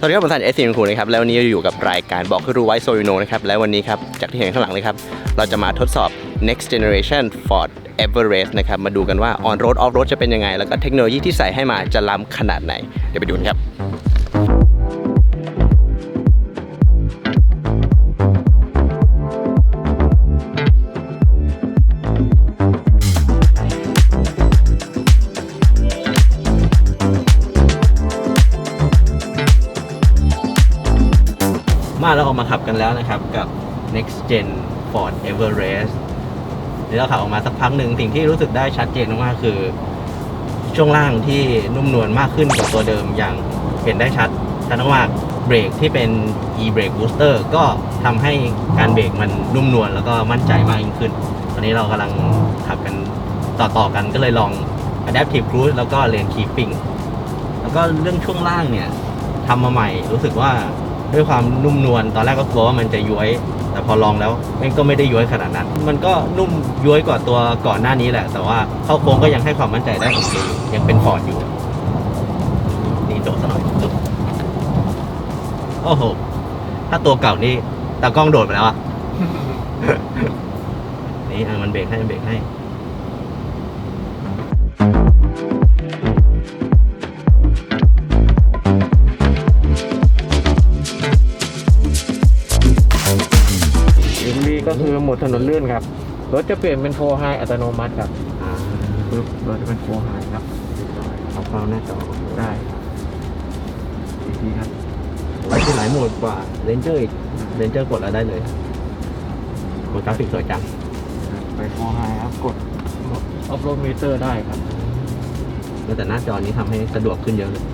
สวัสดีครับผมสันเอสซีนคูนะครับแล้ววันนี้อยู่กับรายการบอกให้รู้ไว้โซยูโนนะครับและวันนี้ครับจากที่เห็นข้างหลังเลยครับเราจะมาทดสอบ next generation Ford Everest นะครับมาดูกันว่า on road off road จะเป็นยังไง แล้วก็เทคโนโลยีที่ใส่ให้มาจะล้ำขนาดไหน เดี๋ยวไปดูกันครับ มามาขับกันแล้วนะครับกับ next gen Ford Everest เดี๋ยวเราขับออกมาสักพักหนึ่งสิ่งที่รู้สึกได้ชัดเจนมากๆคือ ช่วงล่างที่นุ่มนวลมากขึ้นกว่าตัวเดิมอย่างเห็นได้ชัดชัดมากๆเบรกที่เป็น e brake booster ก็ทำให้การเบรกมันนุ่มนวลแล้วก็มั่นใจมากยิ่งขึ้น ตอนนี้เรากำลังขับกันต่อๆกันก็เลยลอง adaptive cruise แล้วก็ lane keeping แล้วก็เรื่องช่วงล่างเนี่ยทำมาใหม่รู้สึกว่า ด้วยความนุ่มนวลตอนแรกก็กลัวว่ามันจะย้วย แต่พอลองแล้วมันก็ไม่ได้ย้วยขนาดนั้น มันก็นุ่มย้วยกว่าตัวก่อนหน้านี้แหละ แต่ว่าเข้าโค้งก็ยังให้ความมั่นใจได้โอเคอยู่ยังเป็นฟอร์ดอยู่นี่โดดซะหน่อยโอ้โหถ้าตัวเก่านี่ตากล้องโดดไปแล้วอะนี่อะมันเบรกให้มันเบรกให้ โหมดถนนลื่นครับ รถจะเปลี่ยนเป็นโฟไฮอัตโนมัติครับอ่าปึ๊บรถจะเป็นโฟไฮครับเอาเข้าหน้าจอได้ครับอีกทีครับไว้ที่หลายโหมดกว่าเรนเจอร์อีกเรนเจอร์กดแล้วได้เลยโหกราฟิกสวยจังไปโฟไฮครับกดออฟโรดมิเตอร์ได้ครับแล้วแต่หน้าจอนี้ทำให้สะดวกขึ้นเยอะเลย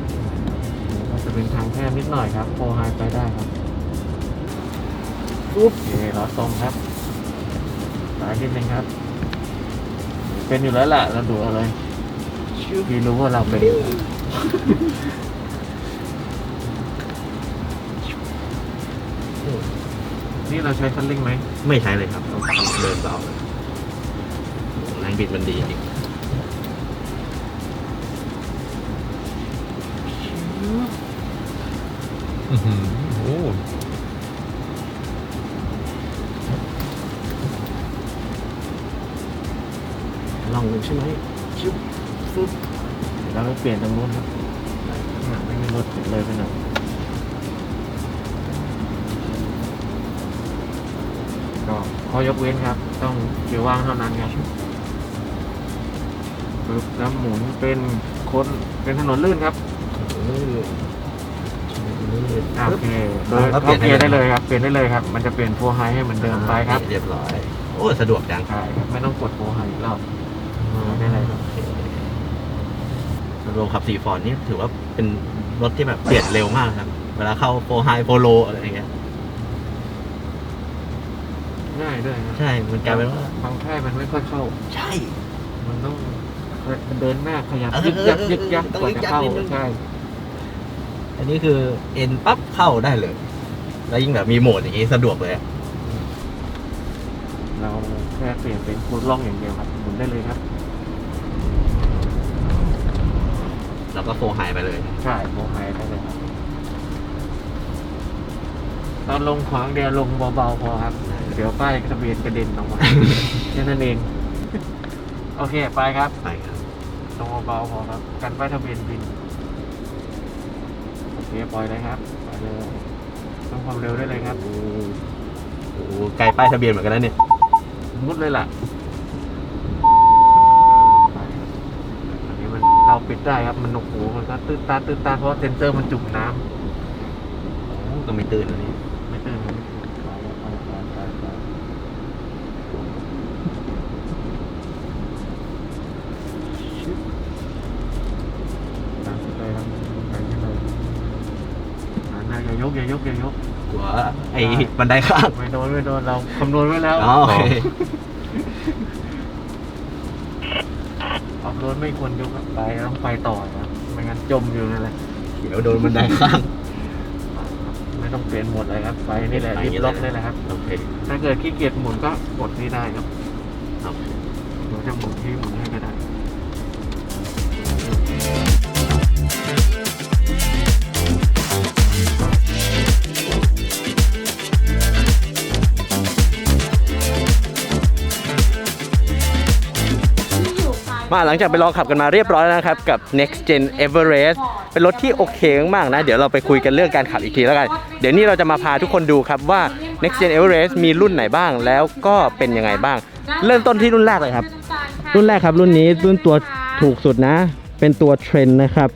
ก็จะเป็นทางแคบนิดหน่อยครับโฟไฮไปได้ครับปุ๊บโอเคล้อตรงครับ สายนิดนึงครับ เป็นอยู่แล้วแหละเราดูเอาเลยพี่รู้ว่าเราเป็นอยู่แล้วนี่เราใช้คันเร่งไหม ไม่ใช้เลยครับเดินเบาแรงบิดมันดีจริงลอ งดูใช่ไหมชิบฟึบเดี๋ยวเราไปเปลี่ยนตรงนู้นครับอะไม่มีรถเลยไปหน่อยก็ข้อยกเว้นครับ ต้องเกียร์ว่างเท่านั้นครับปึ๊บแล้วหมุนเป็นคนเป็นถนนลื่นครับเอออะโอเคโดยแล้วเข้าเปลี่เกียยนร์ได้ได้เลยเลยครับ เปลี่ยนได้เลยครับ มันจะเปลี่ยนโฟไฮให้เหมือนเดิมไปครับ เรียบร้อย โอ้ สะดวกจังใช่ครับ ไม่ต้องกดโฟไฮอีกรอบ ได้เลยครับโรงขับสี่ฟอร์ดนี่ถือว่าเป็นรถที่แบบเปลี่ยนเร็วมากครับ เวลาเข้าโฟไฮโฟโลอะไรอย่างเงี้ย ง่ายด้วยครับใช่ มันกลายเป็นว่า บางแค่มันไม่ค่อยเข้า ใช่ มันต้องเดินหน้าขยับเออยึกยักยึกยักต้องกว่ายึจะกยักเข้านิดนึงใช่ อันนี้คือเอ็นปั๊บเข้าได้เลย แล้วยิ่งแบบมีโหมดอย่างงี้สะดวกเลยอะเราแค่เปลี่ยนเป็นคูดล่องอย่างเดียวครับหมุนได้เลยครับ แล้วก็โฟไฮไปเลย ใช่โมไฮได้เลยครับตอนลงขวางเดียวลงเบาๆพอครับ เดี๋ยวป้ายทะเบียนกระเด็นออกมา แค่นั้นเอง โอเค ไปครับ ไปครับลงเบาๆพอครับ กันป้ายทะเบียนบิน โอเค ปล่อยเลยครับปล่อยเลยต้องความเร็วได้เลยครับ โอ้โหไกลป้ายทะเบียนเหมือนกันนะเนี่ย มุดเลยล่ะอันนี้มัน เราปิดได้ครับ มันโอ้โหมันก็ตื้นตาตื้นตาเพราะว่าเซนเซอร์มันจุ่มน้ำโอ้ก็ไม่ตื่นนะนี่ไม่ตื่นไม่ตื่นไปไปไปไปไปตามไปครับไปที่เลยอ่าน่าอย่ายกอย่ายกอย่ายกกลัวไอ้บันไดข้างไม่โดนไม่โดนเราคำนวณไว้แล้วอ๋อโอเค รดไม่ควรยกไปต้องไปต่อนะไม่งั้นจมอยู่นั่นแหละเดี๋ยวโดนบันไดข้างไม่ต้องเปลี่ยนหมดเลยครับไปนี่แหละรีบล็อกได้เลยครับโอเคถ้าเกิดขี้เกียจหมุนก็กดนี่ได้ครับโอเคเดี๋ยวจะหมุนที่หมุนให้ก็ได้ มาหลังจากไปลองขับกันมาเรียบร้อยแล้วนะครับ กับ next gen Everest เป็นรถที่โอเคมากๆนะ เดี๋ยวเราไปคุยกันเรื่องการขับอีกทีแล้วกัน เดี๋ยวนี้เราจะมาพาทุกคนดูครับว่า next gen Everest มีรุ่นไหนบ้างแล้วก็เป็นยังไงบ้าง เริ่มต้นที่รุ่นแรกเลยครับ รุ่นแรกครับรุ่นนี้รุ่นตัวถูกสุดนะ เป็นตัวเทรนนะครับ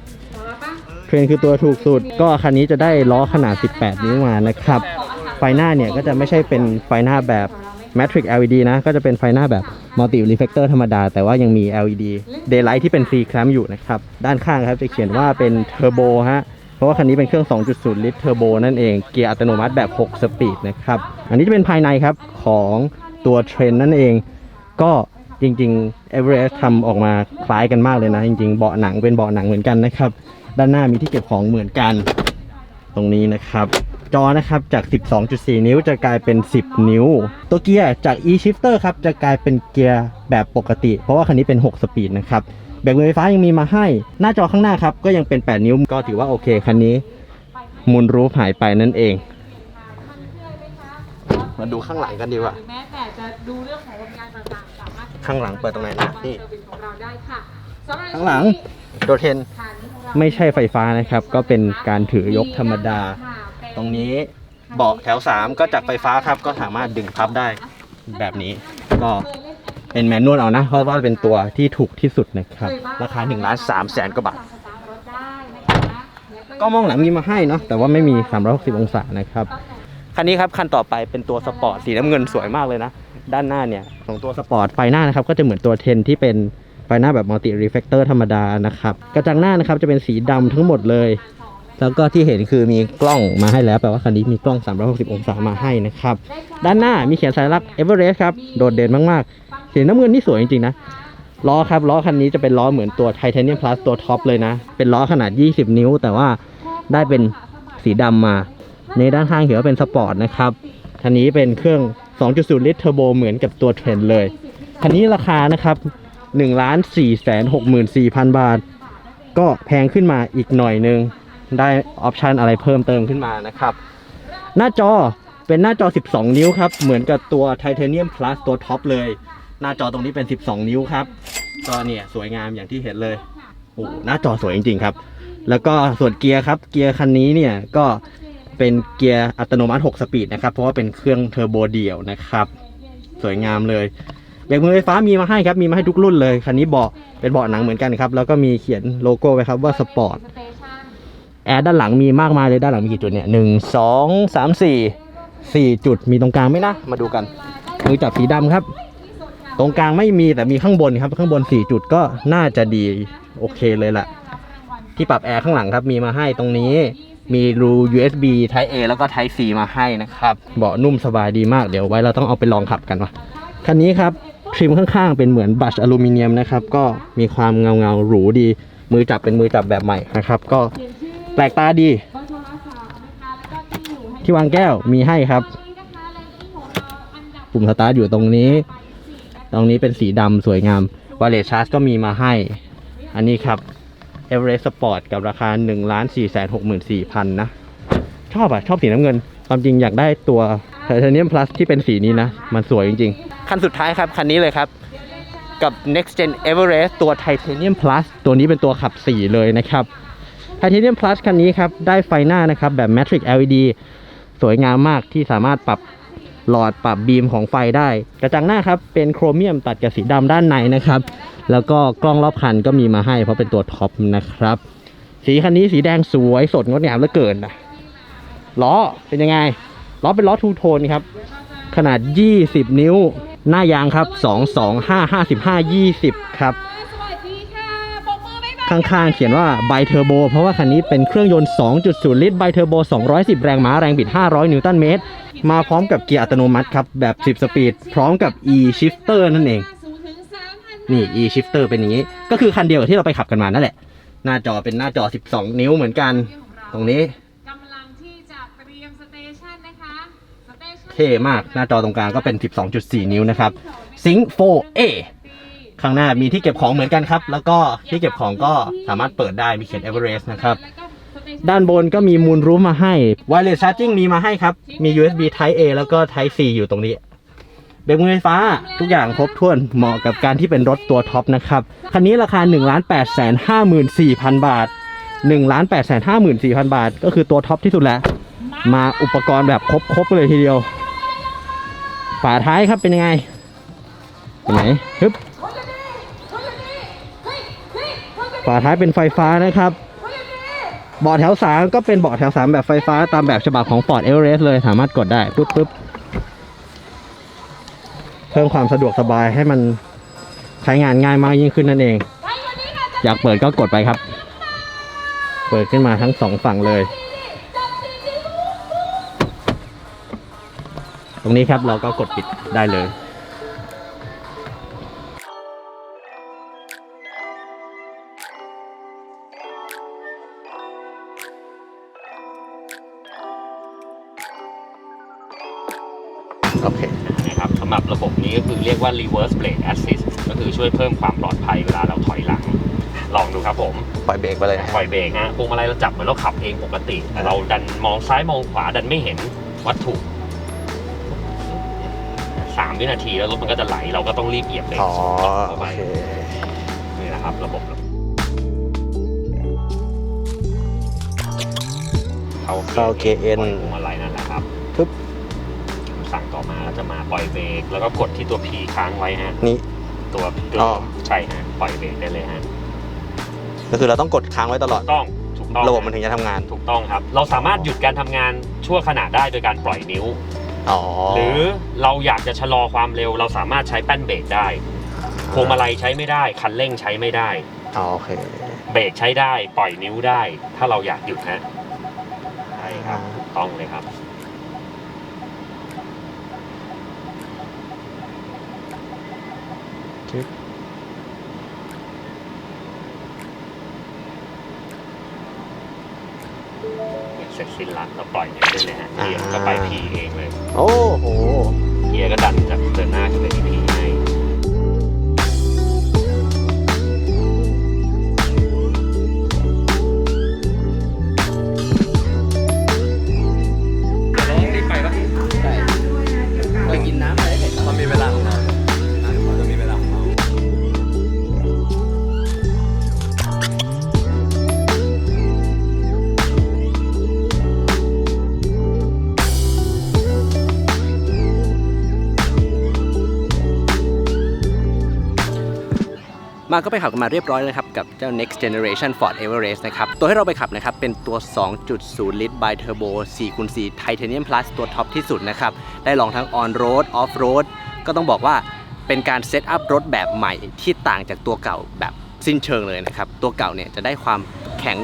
เทรนคือตัวถูกสุด ก็คันนี้จะได้ล้อขนาด 18 นิ้วมานะครับ ไฟหน้าเนี่ยก็จะไม่ใช่เป็นไฟหน้าแบบ Matrix LED นะ ก็จะเป็นไฟหน้าแบบ Multi Reflector ธรรมดา แต่ว่ายังมี LED Daylight ที่เป็น C clamp อยู่นะครับ ด้านข้างครับจะเขียนว่าเป็น Turbo ฮะเพราะว่าคันนี้เป็นเครื่อง 2.0 ลิตร Turbo นั่นเอง เกียร์อัตโนมัติแบบ 6 สปีดนะครับ อันนี้จะเป็นภายในครับของตัวเทรนนั่นเอง ก็จริงๆ Everest ทำออกมาคล้ายกันมากเลยนะ จริงๆ เบาะหนังเป็นเบาะหนังเหมือนกันนะครับ ด้านหน้ามีที่เก็บของเหมือนกัน ตรงนี้นะครับ จอนะครับจาก 12.4 นิ้วจะกลายเป็น 10 นิ้ว ตัวเกียร์จาก e-shifter ครับจะกลายเป็นเกียร์แบบปกติ เพราะว่าคันนี้เป็น 6 สปีดนะครับแบตมือไฟฟ้ายังมีมาให้ หน้าจอข้างหน้าครับก็ยังเป็น 8 นิ้วก็ถือว่าโอเคคันนี้มูลรูฟหายไปนั่นเอง มาดูข้างหลังกันดีกว่าหรือแม้แต่จะดูเรื่องของผลงานต่างๆสามารถข้างหลังเปิดตรงไหนนะนี่ เซอร์วิสของเราได้ค่ะสำรับข้างหลังตัวเทนคันของเราไม่ใช่ไฟฟ้านะครับ ก็เป็นการถือยกธรรมดาค่ะเป็น ตรงนี้เบาะแถว 3 ก็จากไฟฟ้าครับก็สามารถดึงพับได้แบบนี้ ก็เป็นแมนนวลเอานะ เพราะว่าเป็นตัวที่ถูกที่สุดนะครับ ราคา1ล้าน3แสนกว่าบาท ก็มองหลังมีมาให้เนาะแต่ว่าไม่มี 360 องศานะครับคันนี้ครับคันต่อไปเป็นตัวสปอร์ตสีน้ำเงินสวยมากเลยนะ ด้านหน้าเนี่ยของตัวสปอร์ตไฟหน้านะครับก็จะเหมือนตัวเทนที่เป็นไฟหน้าแบบมัลติรีเฟกเตอร์ธรรมดานะครับกระจังหน้านะครับจะเป็นสีดำทั้งหมดเลย แล้วก็ที่เห็นคือมีกล้องมาให้แล้วแปลว่าคันนี้มีกล้อง 360 องศามาให้นะครับ ด้านหน้ามีเขียนสัญลักษณ์เอเวอเรสต์ครับ โดดเด่นมากๆสีน้ำเงินนี่สวยจริงๆนะล้อครับล้อคันนี้จะเป็นล้อเหมือนตัวไทเทเนียมพลัสตัวท็อปเลยนะ เป็นล้อขนาด 20 นิ้ว แต่ว่าได้เป็นสีดำมา ในด้านข้างเขียนว่าเป็นสปอร์ตนะครับคันนี้เป็นเครื่อง 2.0 ลิตรเทอร์โบเหมือนกับตัวเทรนเลยคันนี้ราคานะครับ1,464,000 บาท ก็แพงขึ้นมาอีกหน่อยนึง ได้ออปชันอะไรเพิ่มเติมขึ้นมานะครับ หน้าจอเป็นหน้าจอ 12 นิ้วครับ เหมือนกับตัว Titanium Plus ตัวท็อปเลย หน้าจอตรงนี้เป็น 12 นิ้วครับก็เนี่ยสวยงามอย่างที่เห็นเลยโอ้หน้าจอสวยจริงๆครับ แล้วก็ส่วนเกียร์ครับ เกียร์คันนี้เนี่ยก็เป็นเกียร์อัตโนมัติ 6 สปีดนะครับ เพราะว่าเป็นเครื่องเทอร์โบเดี่ยวนะครับ สวยงามเลยเบรกมือไฟฟ้ามีมาให้ครับ มีมาให้ทุกรุ่นเลย คันนี้เบาะเป็นเบาะหนังเหมือนกันครับ แล้วก็มีเขียนโลโก้ไว้ครับว่าสปอร์ต แอร์ด้านหลังมีมากมายเลยด้านหลังมีกี่จุดเนี่ยหนึ่งสองสามสี่สี่จุดมีตรงกลางไหมนะ มาดูกันมือจับสีดำครับ ตรงกลางไม่มีแต่มีข้างบนครับ ข้างบนสี่จุดก็น่าจะดีโอเคเลยล่ะ ที่ปรับแอร์ข้างหลังครับ มีมาให้ตรงนี้มีรู USB Type A แล้วก็ Type C มาให้นะครับ เบาะนุ่มสบายดีมากเดี๋ยวไว้เราต้องเอาไปลองขับกันว่ะคันนี้ครับทริมข้างๆ เป็นเหมือนบัชอลูมิเนียมนะครับ ก็มีความเงาเงาๆหรูดี มือจับเป็นมือจับแบบใหม่นะครับ ก็ ปลกตาดี ที่วางแก้วมีให้ครับ ปุ่มสตาร์ทอยู่ตรงนี้ ตรงนี้เป็นสีดำสวยงามว a เลชาร์จก็มีมาให้ อันนี้ครับ Everest Sport กับราคา1 4 6 4 0 0 0นะ ชอบอะ ชอบสีน้ำเงิน ความจริงอยากได้ตัว Titanium Plus ที่เป็นสีนี้นะ มันสวยจริง ๆ คันสุดท้ายครับ คันนี้เลยครับ กับ Next Gen Everest ตัว Titanium Plus ตัวนี้เป็นตัวขับ 4 เลยนะครับ Titanium Plus คันนี้ครับ ได้ไฟหน้านะครับ แบบ Matrix LED สวยงามมากที่สามารถปรับหลอดปรับบีมของไฟได้ กระจังหน้าครับ เป็นโครเมียมตัดกับสีดำด้านในนะครับ แล้วก็กล้องรอบคันก็มีมาให้เพราะเป็นตัวท็อปนะครับ สีคันนี้สีแดงสวยสดงดงามเหลือเกินนะล้อเป็นยังไง ล้อเป็นล้อทูโทนครับ ขนาด 20 นิ้ว หน้ายางครับ 2 2 5 55 20 ครับ ข้างๆ เขียนว่าไบเทอร์โบเพราะว่าคันนี้เป็นเครื่องยนต์ 2.0 ลิตรไบเทอร์โบ 210 แรงม้าแรงบิด 500 นิวตันเมตร มาพร้อมกับเกียร์อัตโนมัติครับ แบบ 10 สปีด พร้อมกับ e shifter นั่นเองสูงถึง3,000นี่ e shifter เป็นอย่างนี้ ก็คือคันเดียวกับที่เราไปขับกันมานั่นแหละ หน้าจอเป็นหน้าจอ 12 นิ้วเหมือนกัน ตรงนี้กำลังที่จะเตรียมสเตชันนะคะสเตชันเท่มากหน้าจอตรงกลางก็เป็น 12.4 นิ้วนะครับ Sync 4A ข้างหน้ามีที่เก็บของเหมือนกันครับ แล้วก็ที่เก็บของก็สามารถเปิดได้มีเขียน Everest นะครับ ด้านบนก็มีมูลรูมมาให้ Wireless Charging มีมาให้ครับ มี USB Type A แล้วก็ Type C อยู่ตรงนี้เบรกมือไฟฟ้าทุกอย่างครบถ้วนเหมาะกับการที่เป็นรถตัวท็อปนะครับ คันนี้ราคา 1 8 5 4 0 0 0 บาท 1 8 5 4 0 0 0 บาท ก็คือตัวท็อปที่สุดแล้ว มาอุปกรณ์แบบครบๆเลยทีเดียว ฝาท้ายครับเป็นยังไงไหนฮึบ ฝาท้ายเป็นไฟฟ้านะครับเบาะแถวสามก็เป็นเบาะแถวสามแบบไฟฟ้าตามแบบฉบับของ Ford Everest เลยสามารถกดได้ปุ๊บปุ๊บเพิ่มความสะดวกสบายให้มันใช้งานง่ายมากยิ่งขึ้นนั่นเอง อยากเปิดก็กดไปครับ เปิดขึ้นมาทั้งสองฝั่งเลย ตรงนี้ครับเราก็กดปิดได้เลย ยกว่า reverse brake assist ก็คือช่วยเพิ่มความปลอดภัยเวลาเราถอยหลัง ลองดูครับผมปล่อยเบรกไปเลยนะ ปล่อยเบรกฮะพวงมาลัยเราจับเหมือนเราขับเองปกติ แต่เราดันมองซ้ายมองขวาดันไม่เห็นวัตถุสามวินาทีแล้วรถมันก็จะไหลเราก็ต้องรีบเหยียบเบรกอ๋อเข้าโอไปเคนี่นะครับ ระบบเข้า เข้า KN ปล่อยพวงมา จะมาปล่อยเบรกแล้วก็กดที่ตัว P ค้างไว้ฮะนี่ ตัวตัวอ๋อ ใช่ฮะปล่อยเบรกได้เลยฮะก็คือเราต้องกดค้างไว้ตลอด ต้องถูกต้องระบบมันถึงจะทำงาน ถูกต้องครับ เราสามารถหยุดการทำงานชั่วขณะได้โดยการปล่อยนิ้ว อ๋อหรือเราอยากจะชะลอความเร็ว เราสามารถใช้แป้นเบรกได้พวงมาลัยใช้ไม่ได้คันเร่งใช้ไม่ได้ อ๋อโอเคเบรกใช้ได้ ปล่อยนิ้วได้ ถ้าเราอยากหยุดฮะใช่ครับถูกต้องเลยครับ จึ๊บเสร็จสิ้นละเราปล่อยนิ้วได้เลยฮะเกียร์ก็ไปพีเองเลย โอ้โห เกียร์ก็ดันจากเดินหน้าขึ้นไปที่พีให้ มาก็ไปขับกันมาเรียบร้อยแล้วครับกับเจ้า next generation Ford Everest นะครับ ตัวให้เราไปขับนะครับ เป็นตัว 2.0 ลิตร by turbo 4คูณ4 Titanium Plus ตัวท็อปที่สุดนะครับ ได้ลองทั้ง on road off road ก็ต้องบอกว่าเป็นการเซตอัพรถแบบใหม่ที่ต่างจากตัวเก่าแบบสิ้นเชิงเลยนะครับ ตัวเก่าเนี่ยจะได้ความแข็ง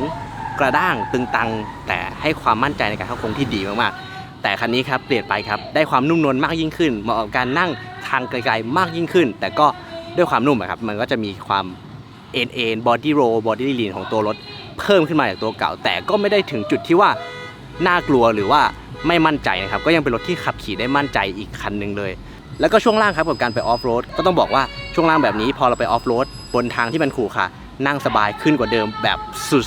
กระด้างตึงตัง แต่ให้ความมั่นใจในการเข้าโค้งที่ดีมากๆ แต่คันนี้ครับเปลี่ยนไปครับ ได้ความนุ่มนวลมากยิ่งขึ้น เหมาะกับการนั่งทางไกลๆมากยิ่งขึ้น แต่ก็ ด้วยความนุ่มอะครับมันก็จะมีความเอ็นเอ็นบอดี้โรบอดี้ลีนของตัวรถเพิ่มขึ้นมาจากตัวเก่า แต่ก็ไม่ได้ถึงจุดที่ว่าน่ากลัวหรือว่าไม่มั่นใจนะครับ ก็ยังเป็นรถที่ขับขี่ได้มั่นใจอีกคันหนึ่งเลย แล้วก็ช่วงล่างครับกับการไปออฟโรดก็ต้องบอกว่าช่วงล่างแบบนี้พอเราไปออฟโรดบนทางที่มันขรุขระนั่งสบายขึ้นกว่าเดิมแบบ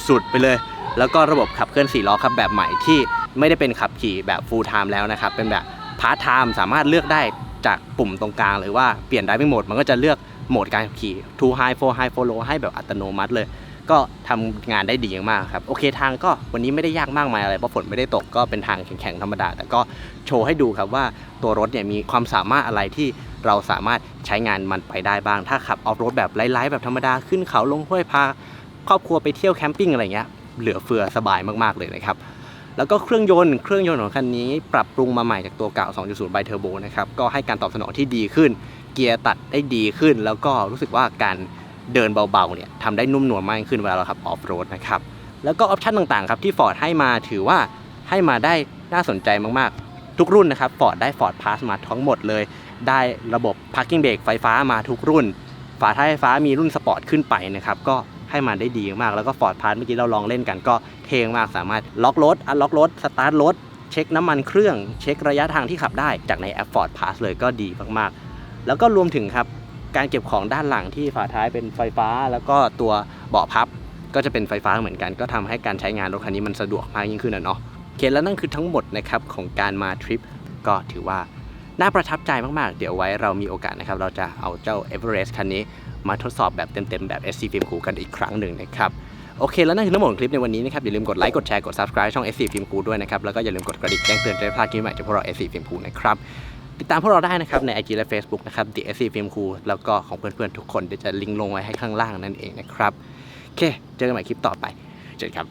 สุดๆ ไปเลย แล้วก็ระบบขับเคลื่อน4ล้อครับแบบใหม่ที่ไม่ได้เป็นขับขี่แบบ full time แล้วนะครับเป็นแบบ part time สามารถเลือกได้จากปุ่มตรงกลางหรือว่าเปลี่ยน driving mode มันก็จะลือก โหมดการขับขี่ two high four high four low ให้แบบอัตโนมัติเลย ก็ทำงานได้ดีมากครับ โอเคทางก็วันนี้ไม่ได้ยากมากมายอะไรเพราะฝนไม่ได้ตกก็เป็นทางแข็งๆธรรมดา แต่ก็โชว์ให้ดูครับว่าตัวรถเนี่ยมีความสามารถอะไรที่เราสามารถใช้งานมันไปได้บ้าง ถ้าขับออฟโรดแบบไร้ๆแบบธรรมดาขึ้นเขาลงห้วยพาครอบครัวไปเที่ยวแคมปิ้งอะไรเงี้ยเหลือเฟือสบายมากๆเลยนะครับ แล้วก็เครื่องยนต์เครื่องยนต์ของคันนี้ปรับปรุงมาใหม่จากตัวเก่า 2.0 ไบเทอร์โบนะครับก็ให้การตอบสนองที่ดีขึ้น เกียร์ตัดได้ดีขึ้น แล้วก็รู้สึกว่าการเดินเบาๆเนี่ยทำได้นุ่มนวลมากขึ้นเวลาเราขับออฟโรดนะครับแล้วก็ออปชันต่างๆครับที่ Ford ให้มาถือว่าให้มาได้น่าสนใจมากๆ ทุกรุ่นนะครับ Ford ได้ Ford Pass มาทั้งหมดเลย ได้ระบบ Parking Brake ไฟฟ้ามาทุกรุ่น ฝาท้ายไฟฟ้ามีรุ่นสปอร์ตขึ้นไปนะครับก็ ให้มาได้ดีมาก แล้วก็ Ford Pass เมื่อกี้เราลองเล่นกันก็เท่มากสามารถล็อกรถอันล็อกรถสตาร์ทรถเช็คน้ำมันเครื่อง เช็คระยะทางที่ขับได้จากในแอป Ford Pass เลยก็ดีมากๆ แล้วก็รวมถึงครับการเก็บของด้านหลังที่ฝาท้ายเป็นไฟฟ้า แล้วก็ตัวเบาะพับก็จะเป็นไฟฟ้าเหมือนกัน ก็ทำให้การใช้งานรถคันนี้มันสะดวกมากยิ่งขึ้นนะเนาะโอเคแล้วนั่นคือทั้งหมดนะครับของการมาทริปก็ถือว่าน่าประทับใจมากๆ เดี๋ยวไว้เรามีโอกาสนะครับเราจะเอาเจ้า Everest คันนี้ มาทดสอบแบบเต็มๆแบบ SC Film Crew กันอีกครั้งหนึ่งนะครับโอเค แล้วนั่นคือทั้งหมดของคลิปในวันนี้นะครับ อย่าลืมกดไลค์ กดแชร์ กด subscribe ช่อง SC Film Crew ด้วยนะครับ แล้วก็อย่าลืมกดกระดิ่งแจ้งเตือนจะได้ไม่พลาดคลิปใหม่จากพวกเรา SC Film Crew นะครับติดตามพวกเราได้นะครับ ใน IG และ Facebook นะครับ The SC Film Crew แล้วก็ของเพื่อนๆทุกคนเดี๋ยวจะลิงก์ลงไว้ให้ข้างล่างนั่นเองนะครับโอเค เจอกันใหม่คลิปต่อไปเจอกันครับ